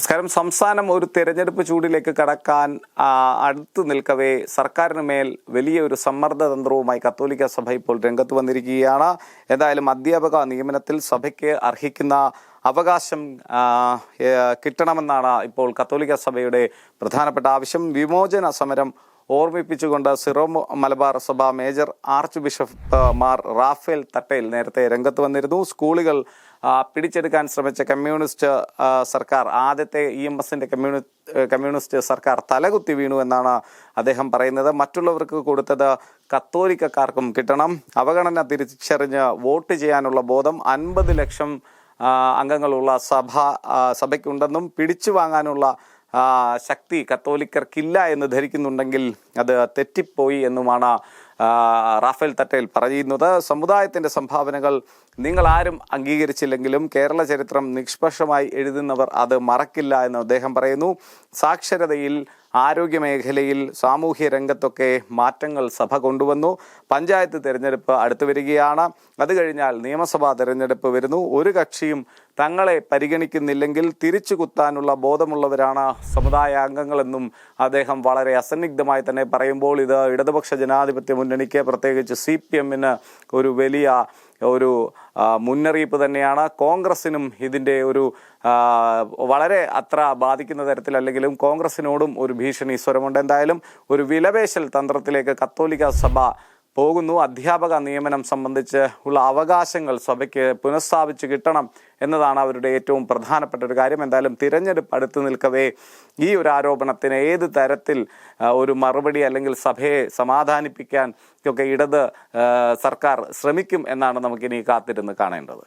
നമസ്കാരം. സംസ്ഥാനം ഒരു തെരഞ്ഞെടുപ്പ് ചൂടിലേക്ക് കടക്കാൻ അടുത്ത് നിൽക്കവേ സർക്കാരിന് മേൽ വലിയ ഒരു സമ്മർദ്ദ തന്ത്രവുമായി കത്തോലിക്ക സഭ ഇപ്പോൾ രംഗത്ത് വന്നിരിക്കുകയാണ്. എന്തായാലും അധ്യാപക നിയമനത്തിൽ സഭയ്ക്ക് അർഹിക്കുന്ന അവകാശം കിട്ടണമെന്നാണ് ഇപ്പോൾ കത്തോലിക്ക സഭയുടെ പ്രധാനപ്പെട്ട ആവശ്യം. വിമോചന സമരം ഓർമ്മിപ്പിച്ചുകൊണ്ട് സിറോ മലബാർ സഭ major archbishop Mar Rafale Thattil നേരത്തെ രംഗത്ത് വന്നിരുന്നു. സ്കൂളുകൾ പിടിച്ചെടുക്കാൻ ശ്രമിച്ച കമ്മ്യൂണിസ്റ്റ് സർക്കാർ ആദ്യത്തെ ഇ എം എസിന്റെ കമ്മ്യൂണി കമ്മ്യൂണിസ്റ്റ് സർക്കാർ തലകുത്തി വീണു എന്നാണ് അദ്ദേഹം പറയുന്നത്. മറ്റുള്ളവർക്ക് കൊടുത്തത് കത്തോലിക്കക്കാർക്കും കിട്ടണം. അവഗണന തിരിച്ചറിഞ്ഞ് വോട്ട് ചെയ്യാനുള്ള ബോധം അൻപത് ലക്ഷം അംഗങ്ങളുള്ള സഭ സഭയ്ക്കുണ്ടെന്നും പിടിച്ചു വാങ്ങാനുള്ള ശക്തി കത്തോലിക്കർക്കില്ല എന്ന് ധരിക്കുന്നുണ്ടെങ്കിൽ അത് തെറ്റിപ്പോയി എന്നുമാണ് റാഫേൽ തട്ടേൽ പറയുന്നത്. സമുദായത്തിന്റെ സംഭാവനകൾ നിങ്ങൾ ആരും അംഗീകരിച്ചില്ലെങ്കിലും കേരള ചരിത്രം നിഷ്പക്ഷമായി എഴുതുന്നവർ അത് മറക്കില്ല എന്ന് അദ്ദേഹം പറയുന്നു. സാക്ഷരതയിൽ ആരോഗ്യ മേഖലയിൽ സാമൂഹ്യ രംഗത്തൊക്കെ മാറ്റങ്ങൾ സഭ കൊണ്ടുവന്നു. പഞ്ചായത്ത് തിരഞ്ഞെടുപ്പ് അടുത്തു വരികയാണ്. അത് കഴിഞ്ഞാൽ നിയമസഭാ തിരഞ്ഞെടുപ്പ് വരുന്നു. ഒരു കക്ഷിയും തങ്ങളെ പരിഗണിക്കുന്നില്ലെങ്കിൽ തിരിച്ചു കുത്താനുള്ള ബോധമുള്ളവരാണ് സമുദായ അംഗങ്ങളെന്നും അദ്ദേഹം വളരെ അസന്നിഗ്ധമായി തന്നെ പറയുമ്പോൾ ഇത് ഇടതുപക്ഷ ജനാധിപത്യ മുന്നണിക്ക് പ്രത്യേകിച്ച് സി ഒരു വലിയ ഒരു മുന്നറിയിപ്പ് തന്നെയാണ്. കോൺഗ്രസിനും ഇതിന്റെ ഒരു വളരെ അത്ര ബാധിക്കുന്ന തരത്തിൽ തരത്തിലല്ലെങ്കിലും കോൺഗ്രസിനോടും ഒരു ഭീഷണി സ്വരമുണ്ട്. എന്തായാലും ഒരു വിലപേശൽ തന്ത്രത്തിലേക്ക് കത്തോലിക്ക സഭ പോകുന്നു. അധ്യാപക നിയമനം സംബന്ധിച്ച് ഉള്ള അവകാശങ്ങൾ സഭയ്ക്ക് പുനഃസ്ഥാപിച്ച് കിട്ടണം എന്നതാണ് അവരുടെ ഏറ്റവും പ്രധാനപ്പെട്ട ഒരു കാര്യം. എന്തായാലും തിരഞ്ഞെടുപ്പ് അടുത്ത് നിൽക്കവേ ഈ ഒരു ആരോപണത്തിന് ഏത് തരത്തിൽ ഒരു മറുപടി അല്ലെങ്കിൽ സഭയെ സമാധാനിപ്പിക്കാൻ ഒക്കെ ഇടത് സർക്കാർ ശ്രമിക്കും എന്നാണ് നമുക്കിനി കാത്തിരുന്ന് കാണേണ്ടത്.